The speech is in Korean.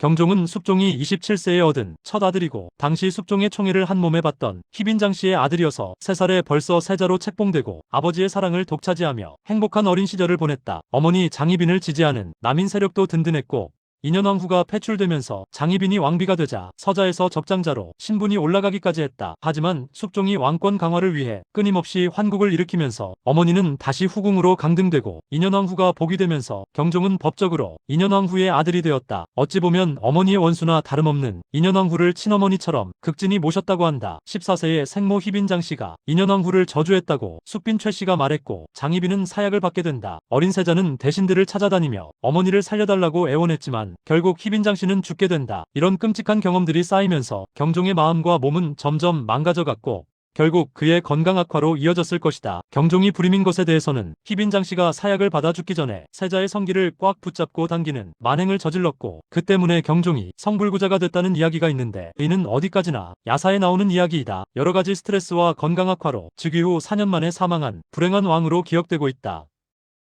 경종은 숙종이 27세에 얻은 첫 아들이고 당시 숙종의 총애를 한 몸에 받던 희빈장 씨의 아들이어서 3살에 벌써 세자로 책봉되고 아버지의 사랑을 독차지하며 행복한 어린 시절을 보냈다. 어머니 장희빈을 지지하는 남인 세력도 든든했고 인현왕 후가 패출되면서 장희빈이 왕비가 되자 서자에서 적장자로 신분이 올라가기까지 했다. 하지만 숙종이 왕권 강화를 위해 끊임없이 환국을 일으키면서 어머니는 다시 후궁으로 강등되고 인현왕 후가 복이 되면서 경종은 법적으로 인현왕 후의 아들이 되었다. 어찌 보면 어머니의 원수나 다름없는 인현왕 후를 친어머니처럼 극진히 모셨다고 한다. 14세의 생모 희빈 장 씨가 인현왕 후를 저주했다고 숙빈 최 씨가 말했고 장희빈은 사약을 받게 된다. 어린 세자는 대신들을 찾아다니며 어머니를 살려달라고 애원했 지만 결국 희빈장 씨는 죽게 된다. 이런 끔찍한 경험들이 쌓이면서 경종의 마음과 몸은 점점 망가져갔고 결국 그의 건강 악화로 이어졌을 것이다. 경종이 불임인 것에 대해서는 희빈장 씨가 사약을 받아 죽기 전에 세자의 성기를 꽉 붙잡고 당기는 만행을 저질렀고 그 때문에 경종이 성불구자가 됐다는 이야기가 있는데 이는 어디까지나 야사에 나오는 이야기이다. 여러 가지 스트레스와 건강 악화로 즉위 후 4년 만에 사망한 불행한 왕으로 기억되고 있다.